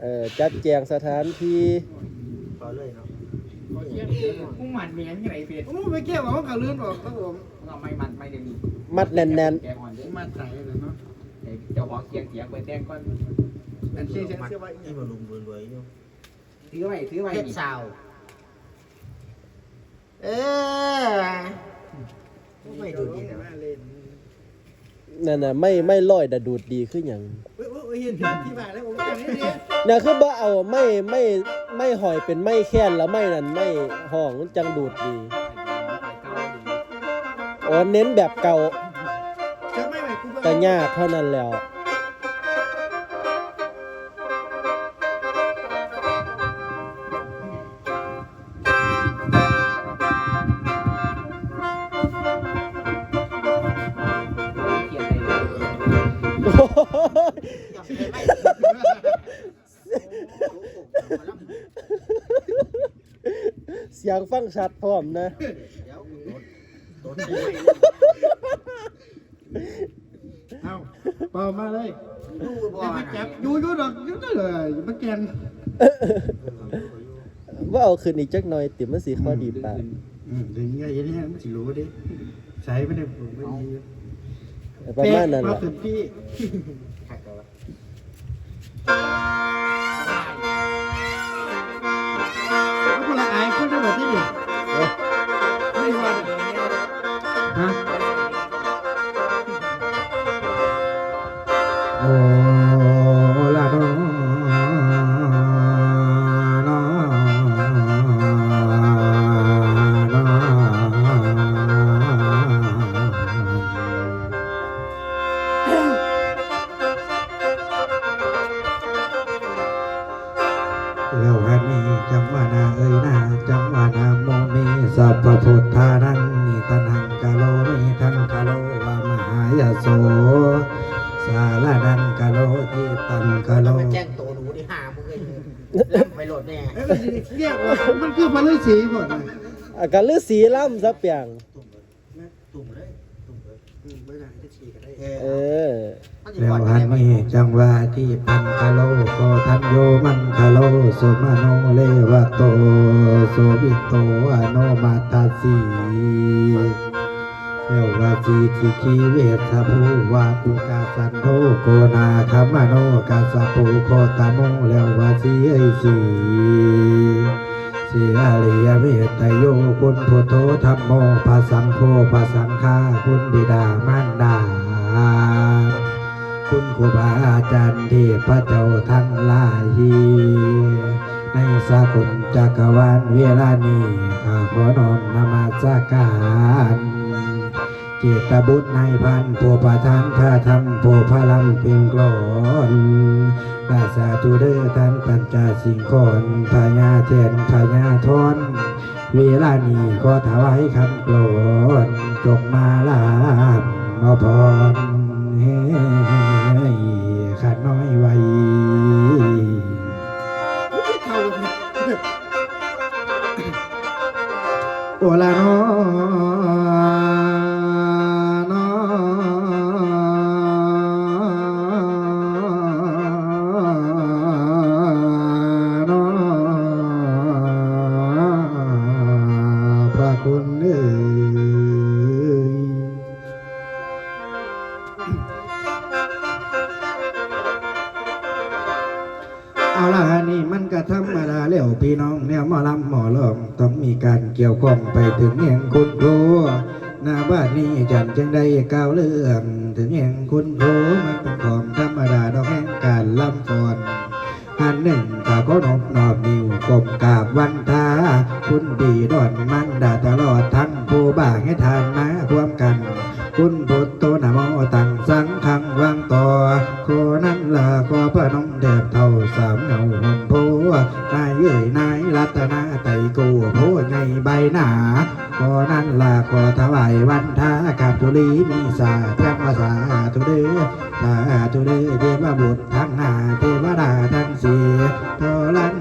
เออจัดแจงสถานที่พอเลยเนาะมึงหมันเมียนยังไงเฟียผมไม่เกี่ยวกับเขาลื่นออกครับผมเราไม่มันไม่เดี๋ยวนี้มัดแน่นแกอ่อนเด้มาใส่เลยเนาะเจ้าของเกียงเกียงไปแจ้งก่อนอันเชี่ยเชี่ยมัดเชี่ยไว้ที่มาลุมรวยๆอยู่ถือไว้ถือไว้เฮ็ดนี่สาวเออไม่ดูดีนะเล่นๆนั่นน่ะไม่ไม่ลอยแต่ดูดดีขึ้นอหย่าง เฮ้ยเฮ้ยเห็นที่บ้านแล้วผมจำได้ดีน่ะคือบ่เอาไม่ไม่ไม่หอยเป็นไม่แค้นแล้วไม่นั่นไม่ห้องมันจังดูดดีอ๋อเน้นแบบเก่าจะไม่ไหวกูก็ยากเท่านั้นแล้ว สียงฟังชัดพร้อมนะต้นเอาเปล่ามาเลยดูบ่อย่าไปนะจับอยู่อยู่ดอกอยู่ได้เลยอย่ามาแกนว่าเอาคืนอีกจักหน่อยติมันสีข้อดีปากอืมถึงไงอย่างนี้มันสิรู้ดิใช้ไม่ได้ผมไม่ดีประมาณนั้นมาล่ะถึงพี่ขัดกันวะเอา ไปโหลดแน่เรียกว่ามันคือพระฤาษีหมดนะอาการลือสีล่ำซับเปียงตุ่มเลยตุ่มเลยไม่ได้จะฉีกกันได้เออ แล้วฮันนี้จังว่าที่ปันกะโลก็ทันโยมันกะโลสุมาโนเลวะโตโสวิโตอโนมาตาสี เอวาจีทิคีเวทภูวาปุกาสันโทโกนาคามโนกาสะปูโคตโมแล้ววาจีไอสีสีอาริยเวทโยคุณพุทโธธรรมโมภาสังโฆภาสังฆาคุณบิดามารดา คุณครูบาอาจารย์ที่พระเจ้าทั้งหลายในสากุลจักรวาลเวลานี้ข้าขอน้อมนมัสการ เจตบุตรในพันผู้ประทานข้าทำผู้พลังเพียงกลอนกาสาธุเดอท่านปัญจสิงคอนพญาเทนพญาทอนเวลานี้ก็ถวายคำกลอนจงมาลาบมาพรเฮ้ขาดน้อยไว้โอลาโน คุณเอ้ยเอาละฮะนี่มันก็ธรรมดาแล้วพี่น้องเนี่ยหมอลำหมอลองต้องมีการเกี่ยวข้องไปถึงแห่งคุณครูหน้าบ้านนี้จันจึงได้ก้าวเรื่องถึงแห่งคุณครูมันเป็นของธรรมดาดอกแห่งการลำฟอนอันหนึ่งข้าก็นบนอบนิวกลมกาบวันทา คุณบีดอนมันดาตลอดทั้งผู้บ่าให้ทานมาร่วมกัน คุณพุทโธนะโมตังสังขังวางต่อโคนั้นละขอพระนมเดบเท่าสามเงาหมโพนายเอ้ยนายรัตนาไตกูโพในใบหน้าขอนั้นละขอถวายวันทากับทุลีมีสาแพร่มาสาธุเด้อสาธุเด้อเทวบุตรทั้งห้าเทวดาทั้งสี่ทอลัน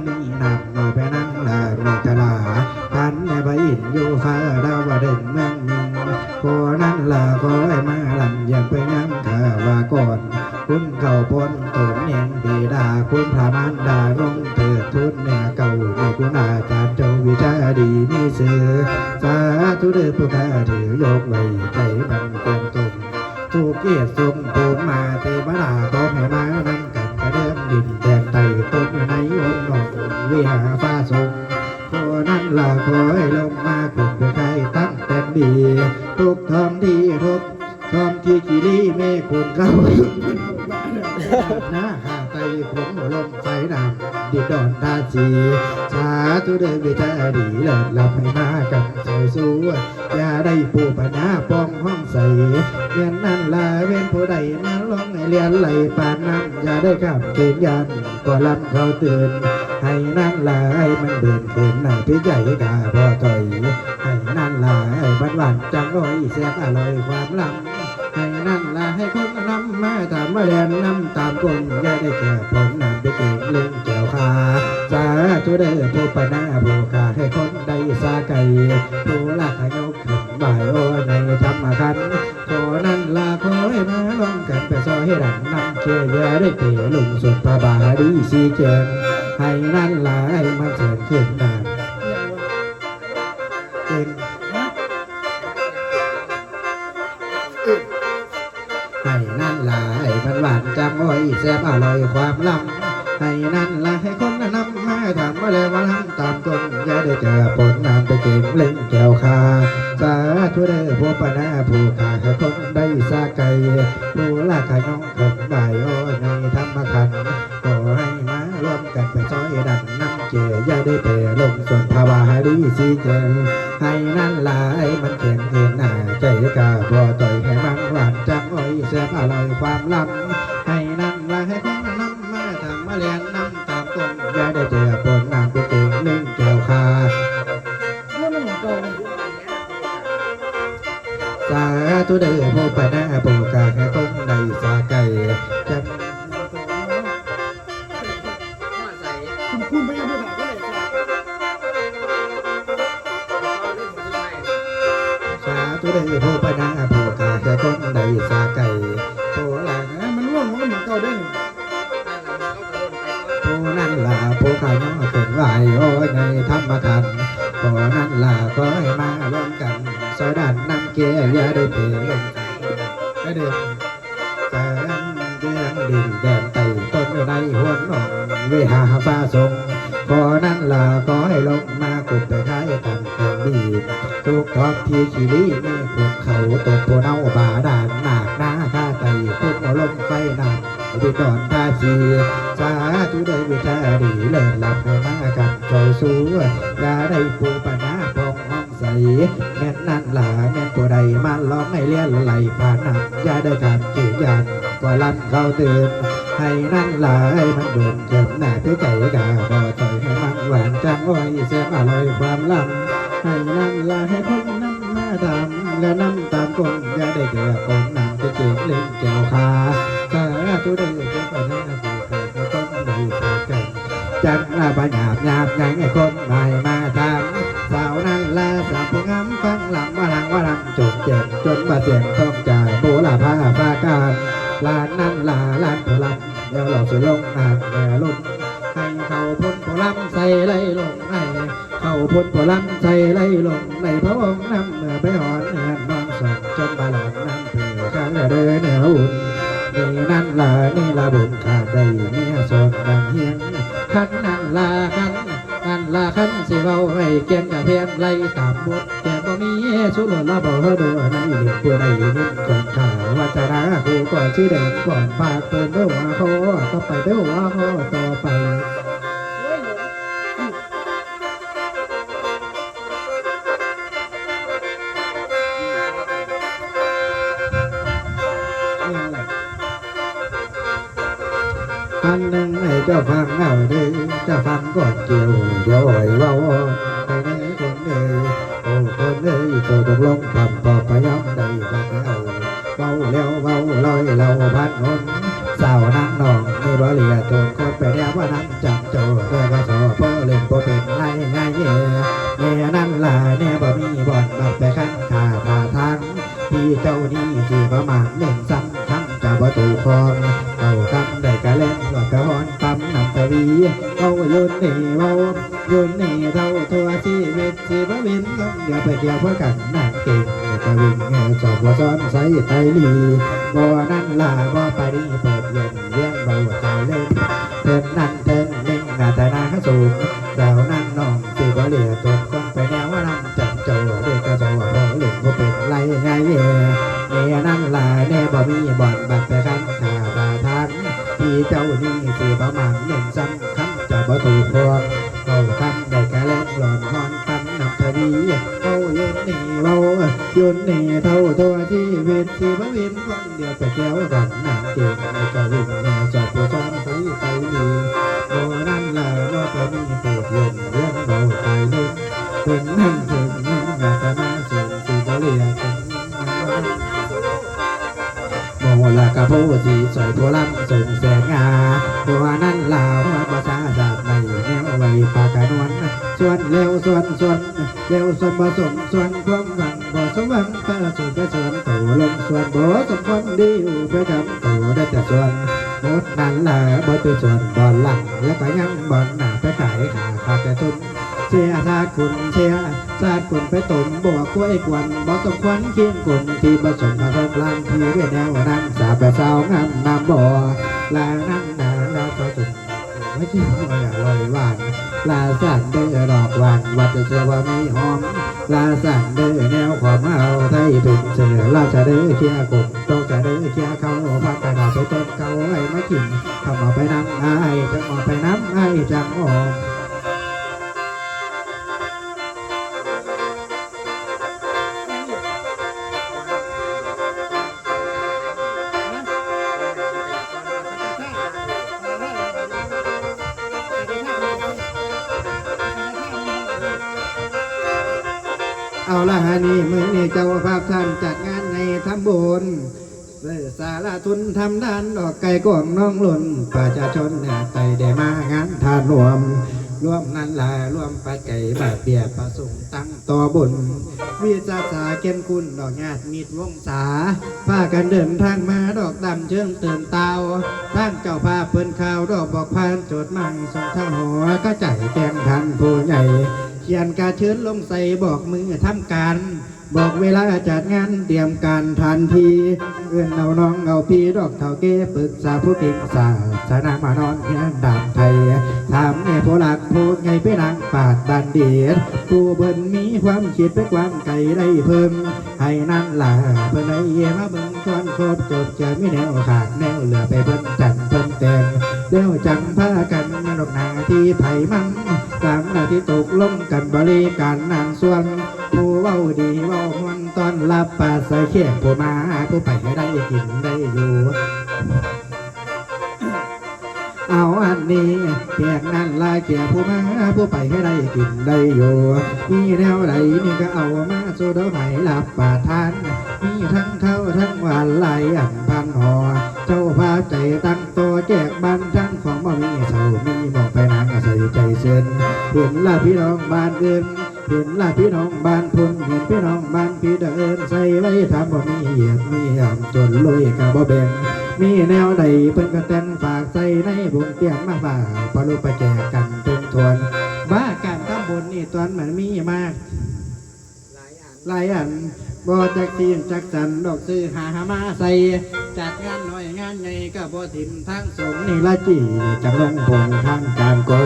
นดีดาคุณพลามานดาลงเถิดทุนเนื้อเก่าในกุณาจารย์เจ้าวิชาดีมีเสือสาธุเด้อผู้ข้าถือยกไว้ใจมันเกินตมถูกเกียรติทรงภูมิมาเทวดาขอให้มานำกันกระเดิมดินแดนไต่ต้นในองค์นอกวิหารฟ้าทรงขอนั้นลาขอให้ลงมาขุดไปใครตั้งแต่ดีทุกทอมที่ทุกทอมที่กิรีเมฆคุณเข้าน้าหาไต ผมลมไฟน้ำดิดดอนตาจีสาธุเดินวิจาดีเลิศลำให้มากันสวยสู้อย่าได้ปูปัญหาปองห้องใสเรียนนั่นลาเว้นผู้ใดมาลองให้เรียนไหลปานนั้นอย่าได้ขับเกณฑ์ยันก็ลำเขาตือนให้นั่นลาให้มันเดินเกินหน้าพี่ใหญ่กาพอต่อยให้นั่นลาให้บันหวานจังร้อยแซ่บอร่อยความลำ ให้คนนำมาตามมาแลนนำตามกลอย่าได้แก่ผลนำไปเก่งเล่นแก้วขาสาธุเด้อผู้ปนาผู้ขาให้คนได้สาไก่ผู้ละขยกขึ้นบ่ายโอ้ในธรรมคันขอนั่นละขอให้มาลงกันไปซอยให้ดังนำเชื่ออย่าได้เปลุงสุดพระบาดีสีเจงให้นั่นละให้มันเชิญขึ้น แซ่บอร่อยความล้ำให้นั่นละให้คนนำมาทำมาแล้วมาล้ำตามต้นอย่าได้เจอผลนำไปเก็บเล่นแก้วคาสาธุเด้อผู้ปนาผู้ขาให้คนได้สาไก่ผู้ลาขายน้องคนบ่ายโอ้ยในธรรมคันขอให้มารวมกันไปซอยดันน้ำเจอย่าได้เปรลงส่วนภาวะดีสีเจงให้นั่นลายมันเขียนเห็นหน้าใจกาพอต่อยให้มันหวานจังอ้อยแซ่บอร่อยความล้ำ ตัวใด้อผู้ปนาผู้กาให้คนในสาไก่จังคุณคุณไม่ยังไม่บอกว่าอะไรสาธุเด้อผู้ปนา กียร์อย่าได้เปลงก็เดิมแสนเดือนดินแดนไต่ต้นในหัวหนองเวหาฟ้าทรงพอนั่นล่ะก็ให้ลงมากุดไปขายกันของดีทุกทอกที่ขีรีไม่ควรเขาตกผู้เน่าบาดานหนักหน้าข้าไต่พุ่เอาลมไฟนำที่ตอนท่าชีสาธุได้วิชาดีเลิศหลับให้มากันจอยสู้ยาได้ปูปนา ใสแม่นนั่นหลาแม่นผู้ใดมาล้อมให้เลี้ยนไหลผ่านนัอย่าได้การเกียยันก็ลั่นเข้าเตือนให้นั่นหลาให้มันเดินเกิมหน้าคือใจกาบอต่อยให้มันหวานจังอ้อยแซ่บอร่อยความลำให้นั่นหลาให้คนน้ำมาทำและน้ำตามกลอย่าได้เจอคนนำไปเก่งเล่นแก้วคาสาธุได้เจ้าปนาผู้เกิดก็ต้องได้พอกันจันลาบหยาบหยาบไงไอ้คนใหม่มาทำ สาวนั้นลาสาวผู้งามฟังหลังว่าหลังว่าหลังจนเจ็บจนมาเสียงต้องจ่ายโบลาผ้าฟ้าการลานนั้นลาลานผู้ลำเดี๋ยวเราจะลงน้ำแก่ลุ่นให้เขาพ้นผู้ลำใส่ไหลลงให้เขาพ้นผู้ลำใส่ไหลลงในพระองค์น้ำเมื่อไปหอนเนื้อนอนสองจนบาหลอนน้ำเผือข้างเดินเนื้ออุ่นนี่นั่นลานี่ลาบุญขาดได้เมียสดดังเฮียงขันนั่นลาขัน ลาขันสิเว้าให้เกียนกับเพียนไล่ตามบทแต่บ่มีสุรลาบ่เฮอเด้อนั่นอีเด็กผู้ใดนิ่งก่อนข่าววัจนาคูก่อนชื่อเด่นก่อนปากเปิดเด้อว่าเขาต่อไปเด้อว่าเขาต่อไปอันหนึ่งให้เจ้าฟังเอาเด้อ จ้าฟังก่อนเกี่ยวเดี๋ยวอ่อยเว้าไปไหนคนเด้อโอ้คนเด้อโตตกลงทำพอพยอมได้บัดเอาเว้าแล้วเว้าลอยเราพันหนสาวนั่งนองมีบ่เหลียโจนคนไปเรียกว่านั่งจับโจเพื่อว่าสอพ่อเล่นบ่เป็นไรง่ายเย่เมียนั่นล่ะเนี่ยบ่มีบ่อนบักไปขั้นขาผ่าทางที่เจ้านี่ที่ประมาณเล่นซ้ำคำจะบ่ถูกคองเอาคำได้กะเล่นหลอดกะฮอน วีเว้าโยนเน่เว้าโยนเน่เท่าตัวชีวิตชีววินเดี๋ยวไปเกี่ยวเพื่อกันนางเก่งกะวิงแง่สอบว่าซ้อนใส่ไตลีบ่นั่นล่ะบ่ไปดีเปิดเย็นเลี้ยงเบาใจเล่นเทินนั่นเทินนิ่งหน้าตาหน้าสูงสาวนั่งน้องสิบ่เหลือตนก้นไปแนวว่านั่งจับโจเด็กกระโจพอเล่นบ่เป็นไรไงเย่เน่นั่นล่ะแน่บ่มีบ่อนบัดไปคันขาบาทัน เจ้านี่สิบ่มังเน่นซ้ำคำจะบ่ถูกพวงเบาคำได้แค่เล่นหลอนฮอนตั้นนำทวีเบาโยนนี่เบาโยนนี่เท่าตัวที่เวทสิบ่เว้นคนเดียวไปแก้วกันนางเก่งในกะวิ่ม โมลากะโพสีสอยตัวลำส่งแสงงาตัวนั้นลาวภาษาศาสตร์ในแนวไว้ปากกานวนส่วนเร็วส่วนส่วนเร็วส่วนผสมส่วนความหวังบ่สมหวังก็ส่วนไปส่วนตัวลงส่วนบ่สมความดีอยู่ไปทำตัวได้แต่ส่วนหมดนั้นละบ่ตัวส่วนบอลหลังแล้วก็ยังบอลหน้าไปขายขาขาดแต่ทุนเชียร์ชาติคุณเชียร์ชาติคุณไปตุ่มบวกกล้วยกวนบ่สมควรเคียงกลุ่มที่ผสมผสมลางที่เวียนแนวนั่ง สาแบบสาวงามนำบ่อลานั่งนาลาก็จุดไม่คิดว่าอย่ลอยหวานลาสั่นเด้อดอกหวานวัดจะเชื่อว่ามีหอม ลาสั่นเด้อแนวความเอาไทยเป็นเสือลาจะเด้อเคียกบโตจะเด้อเคียเขาพักกระดาษไปต้นเก่าไอ้มากินทำเอาไปน้ำไอ้จะเอาไปน้ำไอ้จังออก ทุนทำด้านดอกไก่กวางน้องหล่นประชาชนเนี่ยไตได้มางานทานรวมรวมนั้นลารวมปัจจัยบาทเบียประสงค์ตั้งต่อบุญวิสาสาเกณฑ์คุณดอกญาติมิตรวงศาพากันเดินทางมาดอกดำเชิงเตือนเตาทางเจ้าภาเพิ่นข่าวดอกบอกพานโจทย์มั่งส่งทางหัวก็ใจแกงทันผู้ใหญ่เขียนกาเชิญลงใส่บอกมือทำการ บอกเวลาจัดงานเตรียมการทันทีเอื้อนเอาน้องเอาพี่ดอกเท่าเก้ปรึกษาผู้เก่งศาสนามานอนเฮียนดาบไทยถามแม่ผู้หลักพูดไงไปนางปาดบันเดียดผู้เบิ่นมีความคิดไปความไกลได้เพิ่มให้นั่นล่ะเพิ่นได้เยมาเบิ่งก่อนครบจบจะมีแนวขาดแนวเหลือไปเพิ่นจันเพิ่นแต่งเดี๋ยวจังพากันมาดอกหนาที่ไผ่มันกลางหนาที่ตกลงกันบริการนางส่วน ผู้เว้าดีเว้ามวนตอนรับปาใส่เขียผู้มาผู้ไปให้ได้กินได้อยู่เอาอันนี้แขกนั่นลาเกียผู้มาผู้ไปให้ได้กินได้อยู่มีแนวไหนนี่ก็เอามาสู่ดอกไม้รับปาทาน มีทั้งเข้าทั้งหวานหลายอันพันหอ เจ้าภาพใจตั้งตัวแจกบ้านทั้งของบ่มีเศร้ามีบอกไปนางอาศัยใจเส้นเห็นละพี่น้องบ้านเดิน เห็นละพี่น้องบ้านพุ่นเห็นพี่น้องบ้านพี่เดินใส่ไว้ทำบ่มีเหยียดมีหยำจนลุยกะบ่แบ่งมีแนวใดเพิ่นก็แต่งฝากใส่ในบุญเตรียมมาฝากพอรู้ไปแจกกันทุนทวนบ้าการทำบุญนี่ตอนมันมีมาก หลายอันบ่จักทีมจักสันดอกซื้อหาหามาใส่ จัดงานน้อยงานใหญ่ก็บ่ทิมทางสงฆ์นี่ละจีจังลงพงทางการก่อ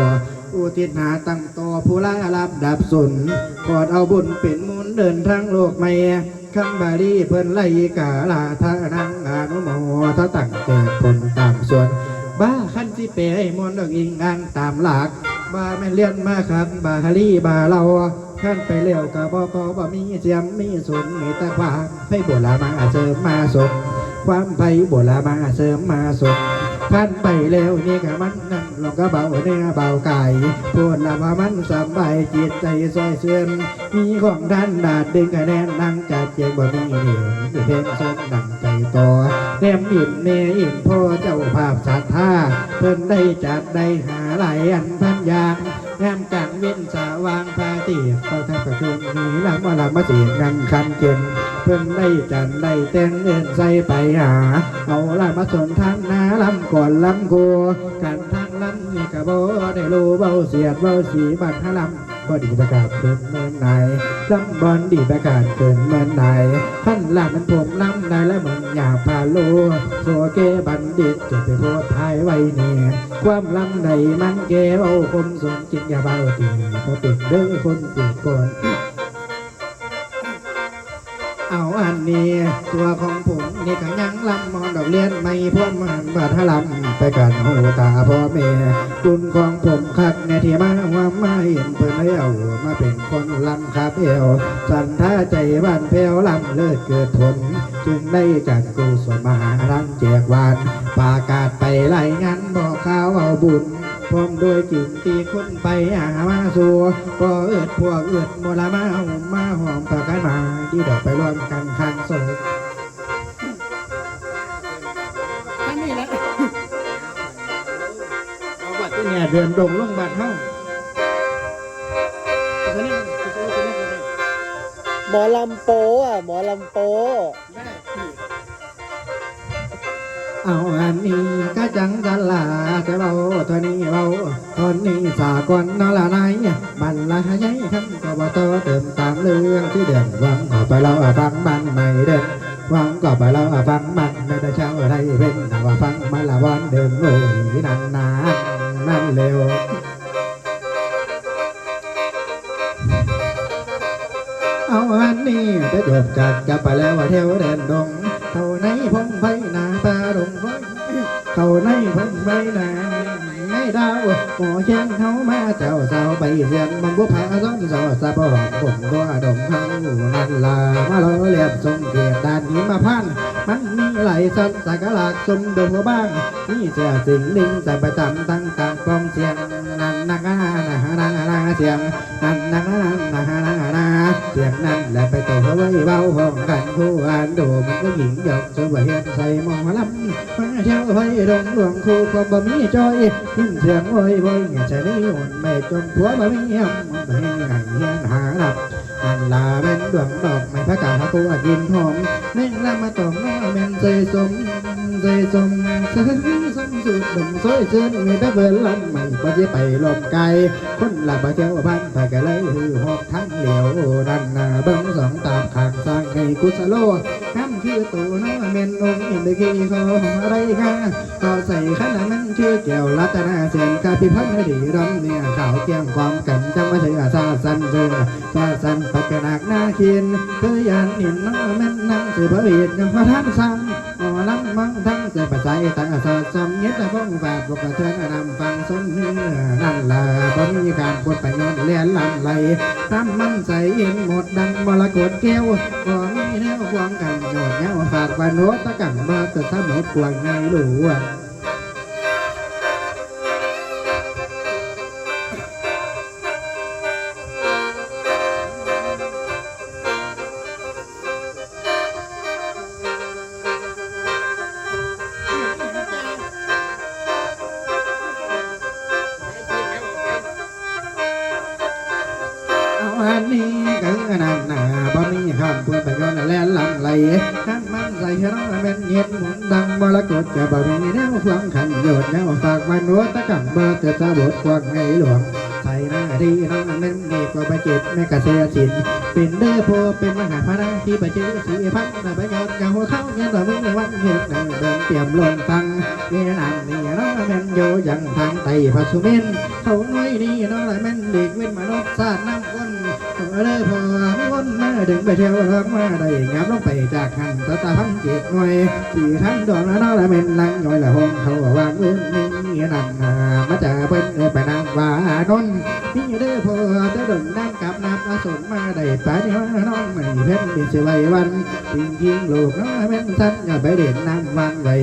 อุทิศหาตั้งต่อผู้ละรับดับสุนกอดเอาบุญเป็นมูลเดินทางโลกใหม่คำบาลีเพิ่นไล่กาลาทานังอนุโมทาตั้งแต่ผลตามส่วน บ้าขั้นสิเปให้มนต์ดอกอิงอ่างตามหลักบ้าแม่เลี้ยนมาครับบาฮารีบาเราขั้นไปเร็วกับบ่ก็บ่มีเสียมมีสุนมีแตะควาให้โบราณมาเสริมมาสม ความไปโบรามาเสริมมาสมขั้นไปเร็วนี่ก็มันนั่นลงก็เบาเนื้อเบากายพูดละว่ามันสบายจิตใจซอยเสื่อมมีของด้านดาดดึงคะแนนนั่งจัดเจียงบ่มีเหนียวเพลงทรงดังใจต่อแนมอิ่มเนอิ่มพ่อเจ้าภาพศรัทธาเพิ่นได้จัดได้หาหลายอันพันอย่างงามกลางเว้นสาวางพาตีเขาทักระชุนมีลำมาลำมาเสียงงันคันเกิน พิ่นได้จัดได้แต่งเงินใส่ไปหา เอาละมาสนทางนาลำก่อนลำโกกันทางลำนี่กะโบได้รู้เบาเสียดเบาสีบันทลำบ่ดีประกาศเกินเมื่อไหนลำบอลดีประกาศเกินเมื่อไหนขั้นลำมันผมลำได้แล้วมึงอย่าพาโลโซเกบัณฑิตจะไปโพดทายไว้เนี่ยความลำใดมันเกเบาคมสมจิตอย่าเบาตีเพราะติดเด้อคนติดก่อน เอาอันนี้ ตัวของผมนี่ก็ยังลำมอนดอกเลี้ยนไม่พ่วมหันบาทลำไปกันหูตาพ่อแม่คุณของผมคักในที่มาว่าไม่เห็นเพิ่นให้เอามาเป็นคนลำคาเพียวสันท่าใจบ้านเพวลำเลิศเกิดผลจึงได้จัดกุศลมหารังแจกวานประกาศไปไล่งานบอกข่าวเอาบุญ พร้อมโดวยจินตีคนไปหามาสู่พอเอิดพวกเอิดมลมาหอมมาหอมปากกันมาที่ดอกไปร่วมกันคันโศกอันนี้แหละเอาบัตรเนี่ยเดินดงลงบัตรเฮ้าหมอลำโปอะหมอลำโป เอาอันนี้ก็จังสันลาจะเบาตัวนี้เบาตอนนี้สากลนอละนายบันละใหญ่คำก็บ่โตเติมตามเรื่องที่เด่นหวังขอไปเราฟังมันไม่เด่นหวังก็ไปเราฟังมันไม่ได้เช่าอะไรเป็นแต่ว่าฟังมันละวันเดินโอ้ยนานนานนั่นเร็วเอาอันนี้จะจบจากจะไปแล้วว่าเที่ยวเดินดงเท่าไหนพงไฟหนา ตาดงไฟเท่าไหนพงไฟหนาไม่ดาวหมอเชียงเขามาเจ้าสาวไปเสียงมันบุพาซ้อนสอสะบองผมตัวดงเขานั่นลามาล้อเลียบทรงเกียรติด้านนี้มาพันมันมีหลายสัตว์สักหลากสมดงบ้างนี่เสียสิ่งลิงใส่ประจำตั้งกลางกองเสียงนั่นนักนานานานาเสียงนั่นนักนานานานา เสียงนั่นแหละไปตัวไว้เบาห้องกันผู้อ่านดูมันก็หญิงหยอกสวยเห็นใส่มองลำมาเชี่ยวไปดงหลวงคู่ความบ่มีจอยยินเสียงโวยโวยเงี้ยใจนี่อุ่นไม่จมผัวบ่มีเหี้องไม่ให้เฮียนหาลับ อันลาเป็นดวงดอกไม้พระกาศตัวยินหอมเม่งลามาตอมน้อเม่นใจสมใจสมสมสมสุดดมสวยเชิญมีพระเบิร์ลำใหม่ก็จะไปลมไกลคนละบ่เจ้าพันไปกะเลยหือหอกทั้งเหลียวดันหน้าเบิ้งสองตาขางสร้างให้กุศโลน้ำคือตัวน้อ เม่นองค์อินเดกีขออะไรกันก็ใส่ขนาดมันชื่อแก้วรัตนาเสียนกาพิพัฒน์ดีรำเนี่ยขาวเกี่ยงความกันจังมาเถือาซาสันเรือซาสันปักกะนักหน้าเขียนเธอยันนินน้องแม่นนั่งสืบเวียดยังพระท่านสั่งหมอลำมังทั้งเสปัจจัยตั้งสอดสมเย็ดแต่พ้องฝากปกเทือนำฟังสมเนื้อนั่นล่ะบ่มีการปวดไปย้อนเลียนลำไหลน้ำมันใสเย็นหมดดังมรกตแก้วบ่มี แนวควงกันโยนเงาฝากวันโนตะกังมาเกิดสมุดกวางไงหลวง กังเบอร์เกิดสะบดควงไงหลวงใส่หน้าดีน้องนั้นดีกว่าไปจิตแม่กะเสียสินเป็นเด้อโพเป็นมหาพระที่ไปเจอสีพันในประโยชน์กับหัวเข้าเงี้ยแต่อมึงในวันเห็นหนังเดินเตรียมลงฟังนี่นั่นนี่น้องแม่นโยยังทางไตพระสุเมนเขาน้อยนี่น้องละแม่นเด็กเว้นมนุษย์ศาสตร์น้ำก้นเออพอวนมา ดึงไปเที่ยวเรักมาได้งับลงไปจากหันตาตาพันเจ็ดหน่วยสี่ท่านดอนน้องละแม่นลังหน่อยละห้องเขาวางเว้นนี่นั่นมาจากเป็นไปนางวานนพี่เด้อพอจะดนนั่งกับนับอาสนมาได้ป่านี้น้องไม่เพ่นเป็นสิไววันจริงจริงลูกน้องแม่นท่านอย่าไปเด่นน้ำวางไว้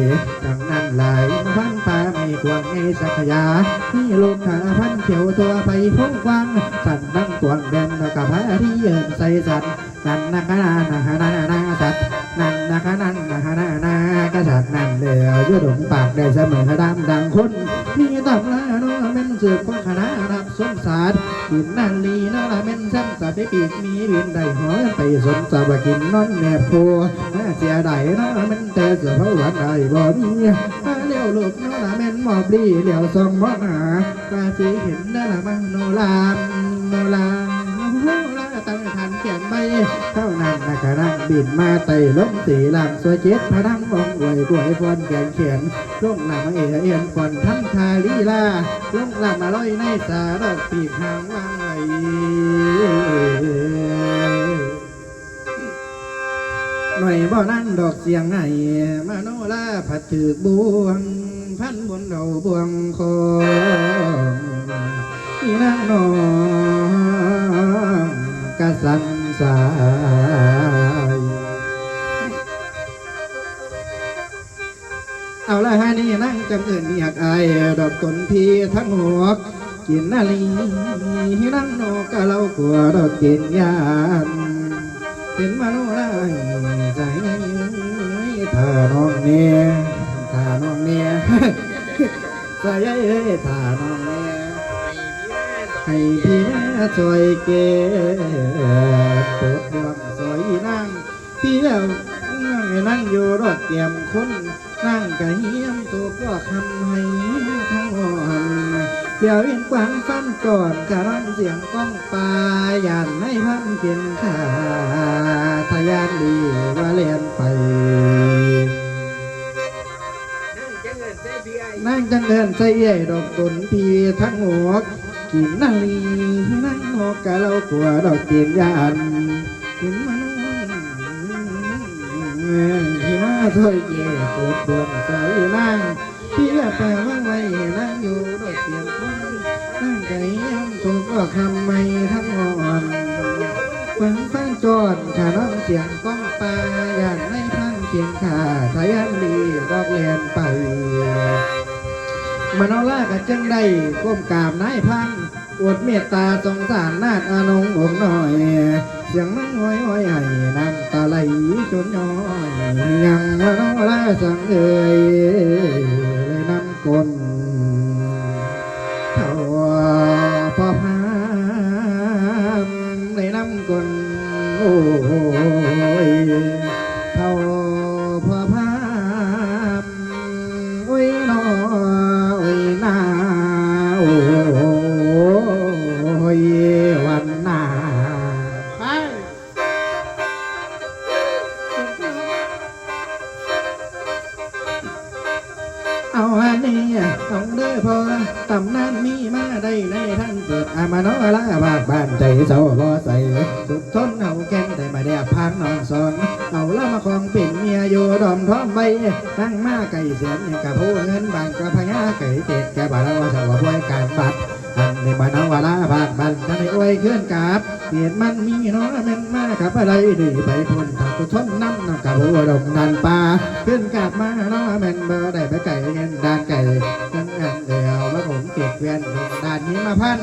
ดังนั้นหลายพัน กวางในสักยาพี่ลูกขาพันเขียวตัวไปพุ่งกวางสั่นนั่งกวางแดนกับพระที่เยินใส่สัตว์นันนะคะนานานานนาสัตว์นันนะคะนันนะคะนานา กษัตริย์นั่นเหลือยุดงปากได้เสมอกระดำดังคนมีตำลาโนเม่นสืบของคณะรับสมศาสตร์กินนั่นลีนาละเม่นซ้ำสัตว์ได้ปีกมีบินได้หอยไปสมสาวกินนอนแนบพัวน่เสียดายนาละเม่นแต่เสือพระวันได้บ่มีเลี้ยวลูกนาละเม่นหมอบลีเลี้ยวซองมอหากาสีเห็นนาละมังโนลามโนลามโนลาตั้งทันเขียนใบเท่านั้นนะกระดังบินมาไต่ล้มสีหลังสวยเจ็ดพนังมอง อวยกล้วยฟอนแกนเขียนลงหลังเอเอียนก่อนทำทาลีลาลงหลังมาลอยในสาดอกปีกหางวางไว้หน่อยบ่นั่นดอกเสียงไงมาโนลาผัดถือบวง พันบนเราบวงคองอีนางนองกะสันสา เอาละฮะนี่นั่งจำเอินอยากอายดอกตนพีทั้งหัวกินนาลีนั่งโนกะเรากลัวดอกกินยามเป็นมาโนราใจถ้าน้องเนี่ยถ้าน้องเนี่ยใจถ้าน้องเนี่ยให้พี่แม่ช่วยเก็บปวดดวงสวยนั่งเที่ยวนั่งอยู่รถเตรียมคน นั่งกะเฮียมตัวก็คำให้ทั้งอ่อนเดี๋ยวเอ็นกวางฟันก่อนกะร้องเสียงก้องปลายานให้พันเพียงขาทะยานดีว่าเลียนไป นั่งจังเดินใส่ใหญ่ดอกตนพีทั้งหัวกกินนาลีนั่งหอกกะเรากลัวดอกเกียนยาน ที่มาถ้อยเย่ปวดดวงใส่นั่งพี่แปลว่าไว้นั่งอยู่ดอกเกียนคนนั่งไก่ยังถูกก็คำไม่ทั้งอ่อนฟังฟังจอดขาน้องเสียงก้องปลาอยากให้พันเพียงขาทายันดีดอกเลียนไปมโนลากับจังได้ก้มกราบนายพันอวดเมตตาสงสารนาดอานงองหน่อย เสียงนั่ห้อยห้อยให้น้ำตาไหลจนย้อย ยังมโนลาสังเอ่ยเลยน้ำกลน ตั้งมาไก่เสียนกับผู้เงินบางกระพญาไก่เจ็ดแกบาลาวาสาวบวยการบัดอันในบ้านวาลาบาดบันทันในอวยเคลื่อนกาบเหตุมันมีน้อยมันมากับอะไรดีไปพ้นถ้าตุทนน้ำน้ำกับผู้ดมดันป่าขึ้นกาบมาน้อยมันเบอได้ไปไก่เงินดานไก่จังอันเดีย วว่าผมเก็บเวียนดงดานนี้มาพัน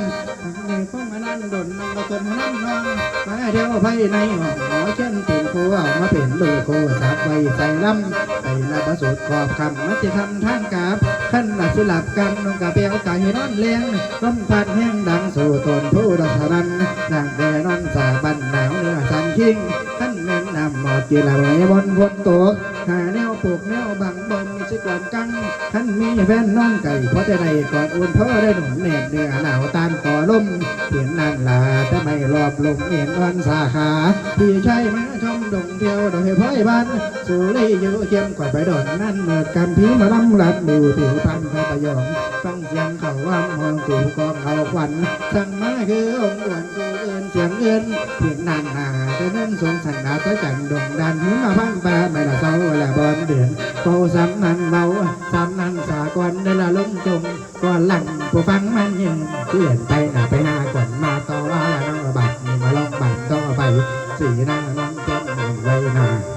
ในฟ้องมานั่นดนนั่งตนนั่งนองมาเที่ยวไปในห้องหอเช่นเป็นโคเอามาเป็นลูกโคสับไว้ใส่ลำไปละประสูตรขอบคำมัติธรรมทางกาบขั้นหลักสิหลับกันนองกะเปียวกะหินอนเลี้ยงร่มพัดแห้งดังสู่ตนผู้ดัชรันนางแดนอนสาบันหนาวเนื้อสันคิงท่านแม่นนำหมอดกีฬาไหลบนฝนตกหาแนวปลูกแนวบังบน สิกวนกังท่านมีแฟนน้องไก่เพราะจะได้กอดอุ่นเพราะได้หนุนเน็บเนื้อหนาวตามก่อลมเห็นนางลาแต่ไม่รอบลมเห็นวันสาขาพี่ชายมาชมดงเที่ยวโดยพ่อยบ้านสุรีอยู่เคียมกว่าไปดอนนั่นเมื่อกำพีมาลำลัดดิวผิวพันพระประยองฟังเสียงเขาว่ามองกูกองเอาควันสั่งมาคือองค์ด่วนกูเอินเสียงเอินเพียงนางหา จะนั่นทรงสันดาตะจังดงดันหิมาพังปลาไม่ละเศร้าละบอนเดือนเบาซ้ำนันเบาสำนันสากรได้ละลงจมก่อนหลังผู้ฟังมันยิงเปลี่ยนไปหน้าไปหน้าก่อนมาต่อว่าละน้องบัดนี่มาลองบัดต่อไปสีหน้าน้อง